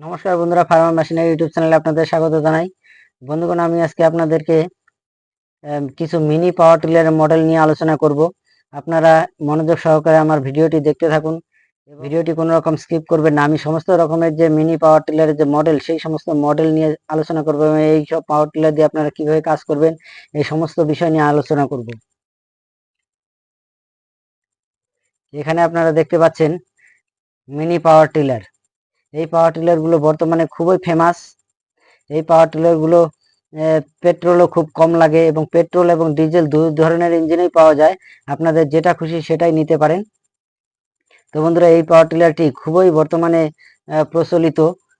নমস্কার বন্ধুরা farmer machinery YouTube চ্যানেলে আপনাদের স্বাগত জানাই। বন্ধুগণ আমি আজকে আপনাদেরকে কিছু মিনি পাওয়ার টিলার মডেল নিয়ে আলোচনা করব। আপনারা মনোযোগ সহকারে আমার ভিডিওটি দেখতে থাকুন। ভিডিওটি কোনো রকম স্কিপ করবেন না। আমি সমস্ত রকমের যে মিনি পাওয়ার টিলারের যে মডেল সেই সমস্ত মডেল নিয়ে আলোচনা করব এবং এই সব পাওয়ার টিলার দিয়ে আপনারা কীভাবে কাজ করবেন এই সমস্ত বিষয় নিয়ে আলোচনা করব। এখানে আপনারা দেখতে পাচ্ছেন মিনি পাওয়ার টিলার এই পাওয়ার টিলারগুলো বর্তমানে খুবই ফেমাস এই পাওয়ার টিলারগুলো পেট্রোলও খুব কম লাগে এবং পেট্রোল এবং ডিজেল দুই ধরনের ইঞ্জিনেই পাওয়া যায়। আপনাদের যেটা খুশি সেটাই নিতে পারেন। তো বন্ধুরা, এই পাওয়ার টিলারটি খুবই বর্তমানে প্রচলিত।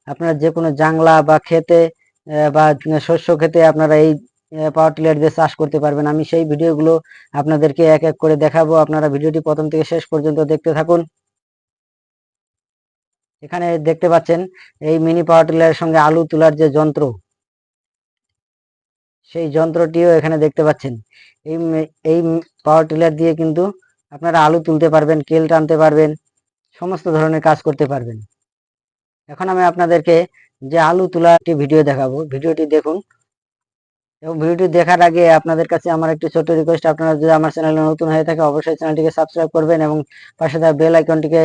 আপনারা যে কোনো জাংলা বা খেতে বা শস্য খেতে আপনারা এই পাওয়ার টিলার দিয়ে চাষ করতে পারবেন। আমি সেই ভিডিওগুলো আপনাদেরকে এক এক করে দেখাবো। আপনারা ভিডিওটি প্রথম থেকে শেষ পর্যন্ত দেখতে থাকুন। এখানে দেখতে পাচ্ছেন এই মিনি পাওয়ার টিলারের সঙ্গে আলু তোলার যে যন্ত্র, সেই যন্ত্রটিও এখানে দেখতে পাচ্ছেন। এই এই পাওয়ার টিলার দিয়ে কিন্তু আপনারা আলু তুলতে পারবেন, কেল টানতে পারবেন, সমস্ত ধরনের কাজ করতে পারবেন। এখন আমি আপনাদেরকে যে আলু তোলা একটি ভিডিও দেখাবো। ভিডিওটি দেখুন। এবং ভিডিওটি দেখার আগে আপনাদের কাছে আমার একটি ছোট রিকোয়েস্ট আপনারা যদি আমার চ্যানেলে নতুন হয়ে থাকে, অবশ্যই চ্যানেলটিকে সাবস্ক্রাইব করবেন এবং পাশে থাকা বেল আইকনটিকে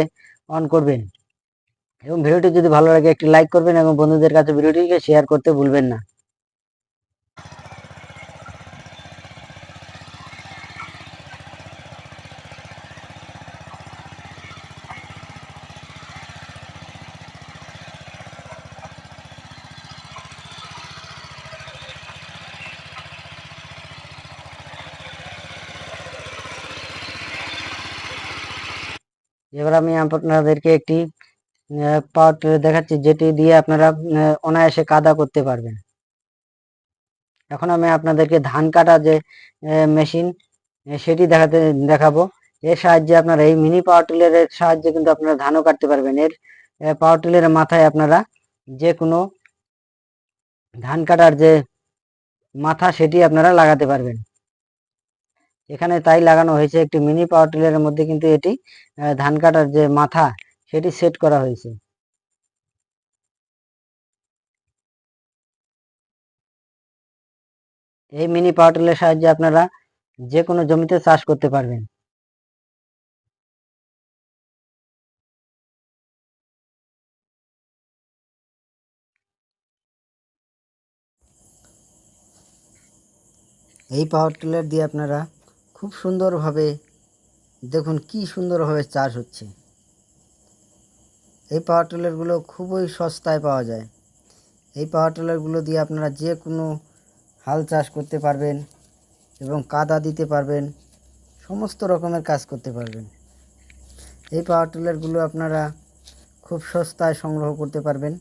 অন করবেন। এবং ভিডিওটি যদি ভালো লাগে একটি লাইক করবেন এবং বন্ধুদের কাছে ভিডিওটিকে শেয়ার করতে ভুলবেন না। এবার আমি আপনাদেরকে একটি টিলার দেখাচ্ছি, যেটি দিয়ে আপনারা অনায়াসে কাদা করতে পারবেন। এখন আমি আপনাদেরকে ধান কাটা যে মেশিন সেটি দেখাতে, দেখাবো। এর সাহায্যে আপনারা এই মিনি পাওয়ার টিলারের সাহায্যে কিন্তু আপনারা ধানও কাটতে পারবেন। এর পাওয়ার টিলারের মাথায় আপনারা যে কোনো ধান কাটার যে মাথা, সেটি আপনারা লাগাতে পারবেন। এখানে তাই লাগানো হয়েছে, একটি মিনি পাওয়ার টিলারের মধ্যে কিন্তু এটি ধান কাটার যে মাথা সেটি সেট করা হয়েছে। এই মিনি পাওয়ার সাহায্যে আপনারা যে কোনো জমিতে চাষ করতে পারবেন। এই পাওয়ার টিলার দিয়ে আপনারা খুব সুন্দরভাবে দেখুন কি সুন্দরভাবে চাষ হচ্ছে। এই পাওয়ার টিলারগুলো খুবই সস্তায় পাওয়া যায়। এই পাওয়ার টিলারগুলো দিয়ে আপনারা যে কোনো হাল চাষ করতে পারবেন এবং কাদা দিতে পারবেন, সমস্ত রকমের কাজ করতে পারবেন। এই পাওয়ার টিলারগুলো আপনারা খুব সস্তায় সংগ্রহ করতে পারবেন।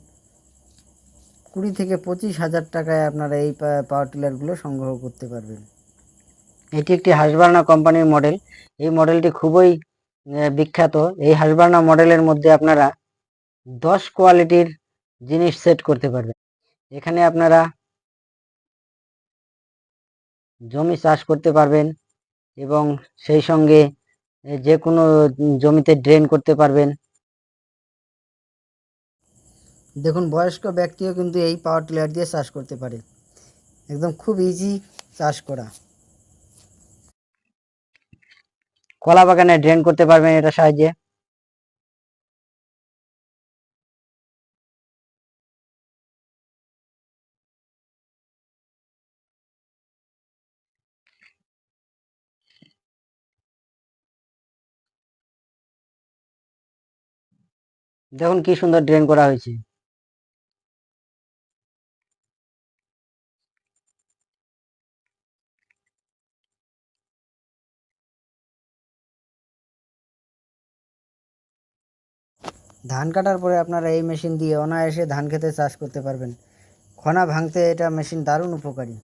কুড়ি থেকে পঁচিশ হাজার টাকায় আপনারা এই পাওয়ার টিলারগুলো সংগ্রহ করতে পারবেন। এটি একটি হাসবার্না কোম্পানির মডেল এই মডেলটি খুবই বিখ্যাত। এই হাসবার্না মডেলের মধ্যে আপনারা দশ কোয়ালিটির জিনিস সেট করতে পারবেন। এখানে আপনারা জমি চাষ করতে পারবেন এবং সেই সঙ্গে যে কোনো জমিতে ড্রেন করতে পারবেন। দেখুন বয়স্ক ব্যক্তিও কিন্তু এই পাওয়ার টিলার দিয়ে চাষ করতে পারে। একদম খুব ইজি চাষ করা। কলা বাগানে ড্রেন করতে পারবেন এটা সাহায্যে। দেখুন কি সুন্দর ড্রেন করা হয়েছে। ধান কাটার পরে আপনারা এই মেশিন দিয়ে অনায়াসে ধান খেতে চাষ করতে পারবেন। খনা ভাঙতে এটা মেশিন দারুণ উপকারী।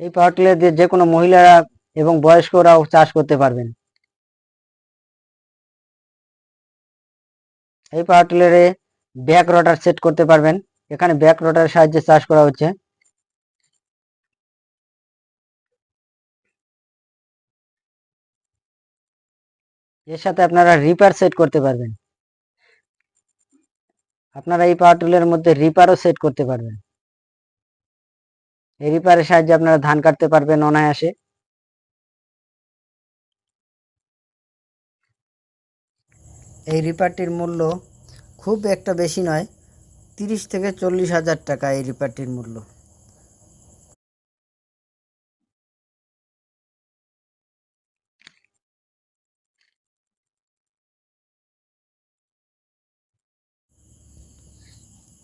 এই পাওয়ার টিলার দিয়ে যে কোনো মহিলারা এবং বয়স্করাও চাষ করতে পারবেন। এই পাওয়ার টিলারে ব্যাক রটার সেট করতে পারবেন। এখানে ব্যাক রটারের সাহায্যে চাষ করা হচ্ছে। এর সাথে আপনারা রিপার সেট করতে পারবেন। আপনারা এই পাওয়ার টুলের মধ্যে রিপারও সেট করতে পারবেন। এই রিপারের সাহায্যে আপনারা ধান কাটতে পারবেন অনায়াসে। এই রিপারটির মূল্য খুব একটা বেশি নয়, তিরিশ থেকে চল্লিশ হাজার টাকা এই রিপারটির মূল্য।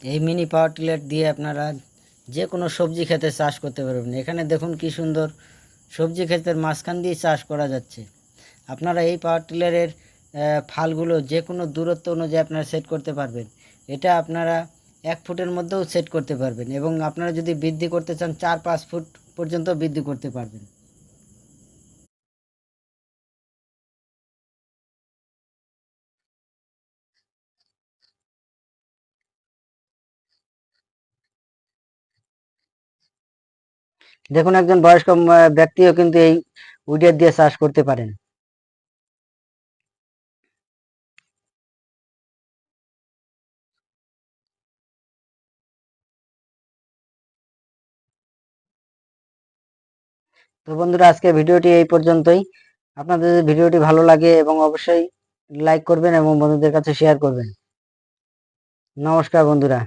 এই মিনি পাওয়ার টিলার দিয়ে আপনারা যে কোনো সবজি খেতে চাষ করতে পারবেন। এখানে দেখুন কি সুন্দর সবজি ক্ষেতের মাঝখান দিয়ে চাষ করা যাচ্ছে। আপনারা এই পাওয়ার টিলারের ফালগুলো যে কোনো দূরত্ব অনুযায়ী আপনারা সেট করতে পারবেন। এটা আপনারা এক ফুটের মধ্যেও সেট করতে পারবেন এবং আপনারা যদি বৃদ্ধি করতে চান, চার পাঁচ ফুট পর্যন্ত বৃদ্ধি করতে পারবেন। দেখুন, একজন বয়স্ক ব্যক্তিও কিন্তু এই উইডের দিয়ে চাষ করতে পারেন। তো বন্ধুরা, আজকে ভিডিওটি এই পর্যন্তই। আপনাদের ভিডিওটি ভালো লাগে এবং অবশ্যই লাইক করবেন এবং বন্ধুদের কাছে শেয়ার করবেন। নমস্কার বন্ধুরা।